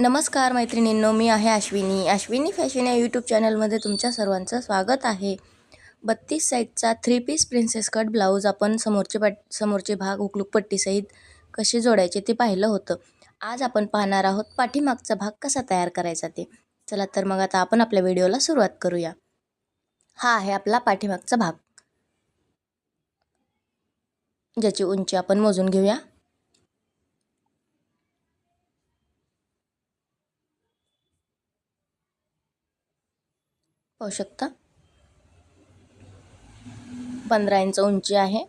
नमस्कार मैत्रिणींनो मी आहे अश्विनी. अश्विनी फॅशन या यूट्यूब चॅनलमध्ये तुमच्या सर्वांचं स्वागत आहे. बत्तीस साईजचा three piece princess cut blouse आपण समोरचे पट समोरचे भाग उकलूक पट्टीसहित कसे जोडायचे ते पाहिलं होतं. आज आपण पाहणार आहोत पाठीमागचा भाग कसा तयार करायचा ते. चला तर मग आता आपण आपल्या व्हिडिओला सुरुवात करूया. हा आहे आपला पाठीमागचा भाग. ज्याची उंची आपण मोजून घेऊया. पाहू शकता. पंधरा इंच उंची आहे.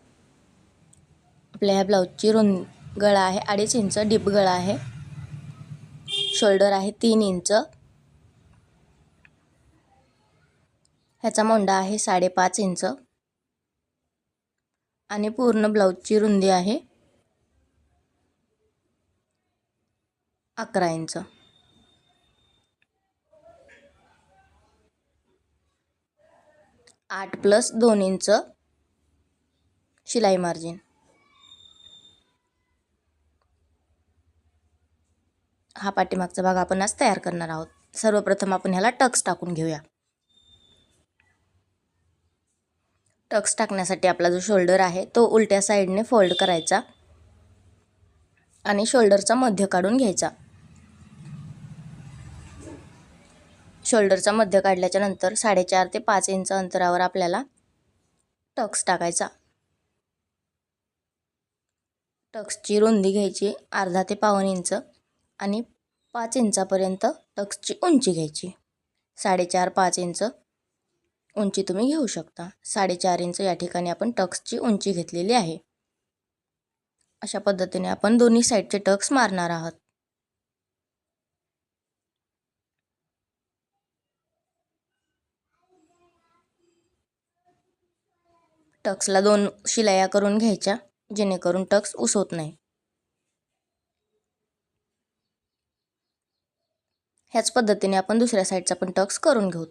आपल्या ह्या ब्लाऊजची रुंद गळा आहे अडीच इंच डीप गळा आहे. शोल्डर आहे तीन इंच. ह्याचा मोंडा आहे साडेपाच इंच. आणि पूर्ण ब्लाऊजची रुंदी आहे अकरा इंच. आठ प्लस दोन इंच शिलाई मार्जिन हा पाठीमागचा भाग आपण आज तयार करणार आहोत. सर्वप्रथम आपण ह्याला टक्स टाकून घेऊया. टक्स टाकण्यासाठी आपला जो शोल्डर आहे तो उलट्या साईडने फोल्ड करायचा आणि शोल्डरचा मध्य काढून घ्यायचा. शोल्डरचा मध्य काढल्याच्या नंतर साडेचार ते पाच इंच अंतरावर आपल्याला टक्स टाकायचा. टक्सची रुंदी घ्यायची अर्धा ते पावन इंच आणि पाच इंचापर्यंत टक्सची उंची घ्यायची. साडेचार पाच इंच उंची तुम्ही घेऊ शकता. साडेचार इंच या ठिकाणी आपण टक्सची उंची घेतलेली आहे. अशा पद्धतीने आपण दोन्ही साईडचे टक्स मारणार आहोत. टक्सला दोन शिलाया करून घ्यायच्या जेणेकरून टक्स उसवत नाही. ह्याच पद्धतीने आपण दुसऱ्या साईडचा पण टक्स करून घेऊ.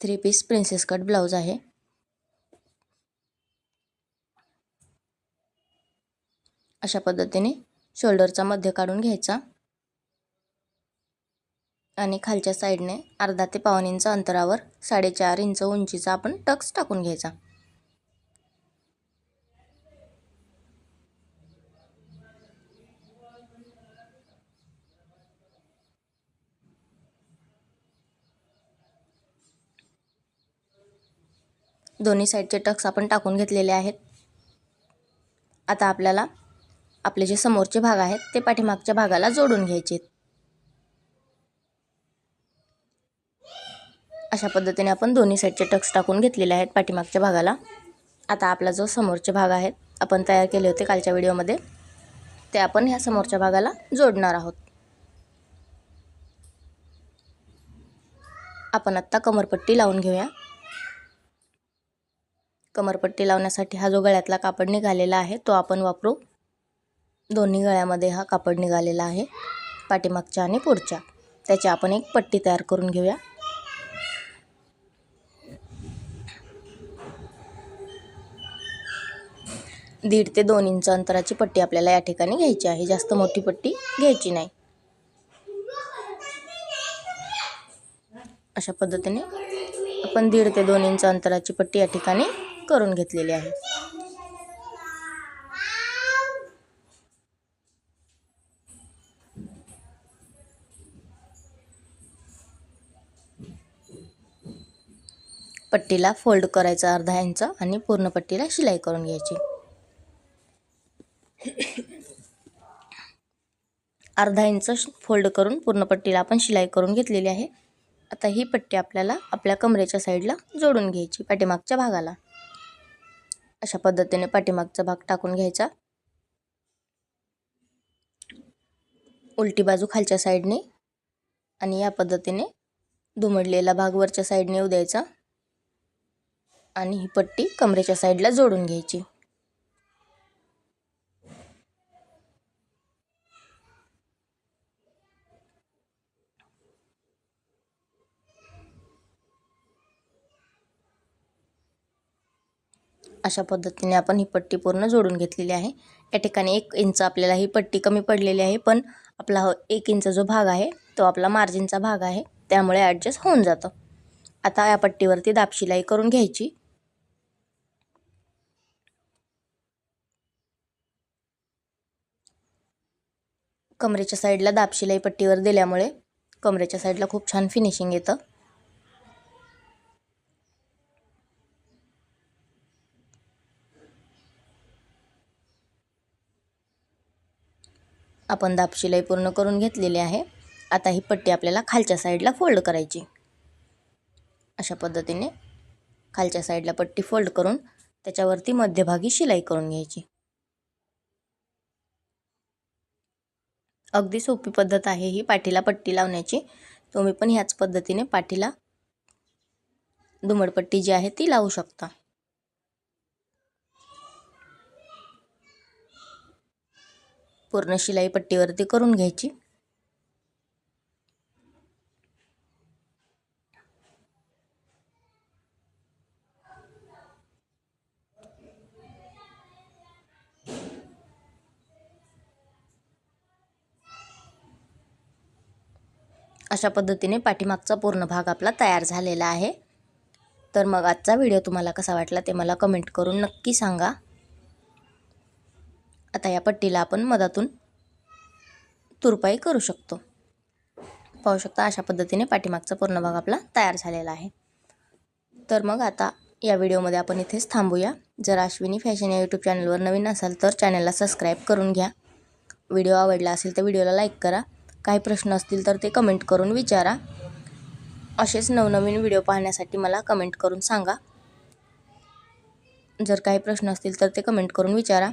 Three piece princess cut blouse आहे. अशा पद्धतीने शोल्डरचा मध्य काढून घ्यायचा. आणि खालच्या साईडने अर्धा ते पावन इंच अंतरावर साडेचार इंच उंचीचा आपण टक्स टाकून घ्यायचा. दोन्ही साईडचे टक्स आपण टाकून घेतलेले आहेत. आता आपल्याला आपले जे समोरचे भाग आहेत ते पाठीमागच्या भागाला जोडून घ्यायचे आहेत. अशा पद्धतीने आपण दोन्ही साईडचे टक्स टाकून घेतलेले आहेत पाठीमागच्या भागाला. आता आपला जो समोरचे भाग आहेत आपण तयार केले होते कालच्या व्हिडिओमध्ये ते आपण ह्या समोरच्या भागाला जोडणार आहोत. आपण आत्ता कमरपट्टी लावून घेऊया. कमरपट्टी लावण्यासाठी हा जो गळ्यातला कापड निघालेला आहे तो आपण वापरू. दोन्ही गळ्यामध्ये हा कापड निघालेला आहे पाठीमागच्या आणि पुढच्या. त्याची आपण एक पट्टी तयार करून घेऊया. दीड ते दोन इंच अंतराची पट्टी आपल्याला या ठिकाणी घ्यायची आहे. जास्त मोठी पट्टी घ्यायची नाही. अशा पद्धतीने आपण दीड ते दोन इंच अंतराची पट्टी या ठिकाणी करून घेतलेली आहे. पट्टीला फोल्ड करायचा अर्धा इंच आणि पूर्ण पट्टीला शिलाई करून घ्यायची. अर्धा इंच फोल्ड करून पूर्ण पट्टीला आपण शिलाई करून घेतलेली आहे. आता ही पट्टी आपल्याला आपल्या कमरेच्या साईडला जोडून घ्यायची पाठीमागच्या भागाला. अशा पद्धतीने पाठीमागचा भाग टाकून घ्यायचा. उलटी बाजू खालच्या साईडने आणि या पद्धतीने दुमडलेला भाग वरच्या साईडने येऊ द्यायचा. आणि ही पट्टी कमरेच्या साईडला जोडून घ्यायची. अशा पद्धतीने आपण ही पट्टी पूर्ण जोडून घेतलेली आहे. या ठिकाणी एक इंच आपल्याला ही पट्टी कमी पडलेली आहे पण आपला हा एक इंच जो भाग आहे तो आपला मार्जिनचा भाग आहे त्यामुळे ॲडजस्ट होऊन जातं. आता या पट्टीवरती दाबशिलाई करून घ्यायची. कमरेच्या साईडला दाबशिलाई पट्टीवर दिल्यामुळे कमरेच्या साईडला खूप छान फिनिशिंग येतं. आपण दाबशिलाई पूर्ण करून घेतलेली आहे. आता ही पट्टी आपल्याला खालच्या साईडला फोल्ड करायची. अशा पद्धतीने खालच्या साईडला पट्टी फोल्ड करून त्याच्यावरती मध्यभागी शिलाई करून घ्यायची. अगदी सोपी पद्धत आहे ही पाठीला पट्टी लावण्याची. तुम्ही पण ह्याच पद्धतीने पाठीला दुमडपट्टी जी आहे ती लावू शकता. पूर्ण शिलाई पट्टीवरती करून घ्यायची. अशा पद्धतीने पाठीमागचा पूर्ण भाग आपला तयार झालेला आहे. तर मग आजचा व्हिडिओ तुम्हाला कसा वाटला ते मला कमेंट करून नक्की सांगा. आता या पट्टीला आपण मधातून तुरपाई करू शकतो. पाहू शकता अशा पद्धतीने पाठीमागचा पूर्ण भाग आपला तयार झालेला आहे. तर मग आता या व्हिडिओमध्ये आपण इथेच थांबूया. जर अश्विनी फॅशन या यूट्यूब चॅनलवर नवीन असाल तर चॅनलला सबस्क्राईब करून घ्या. व्हिडिओ आवडला असेल तर व्हिडिओला लाईक करा. काही प्रश्न असतील तर ते कमेंट करून विचारा. असेच नवनवीन व्हिडिओ पाहण्यासाठी मला कमेंट करून सांगा. जर काही प्रश्न असतील तर ते कमेंट करून विचारा.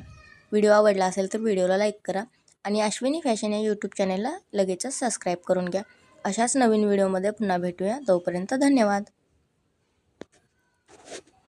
व्हिडिओ आवडला असेल तर व्हिडिओला लाईक करा आणि अश्विनी फॅशन या यूट्यूब चॅनलला लगेचच सबस्क्राईब करून घ्या. अशाच नवीन व्हिडिओमध्ये पुन्हा भेटूया. तोपर्यंत धन्यवाद.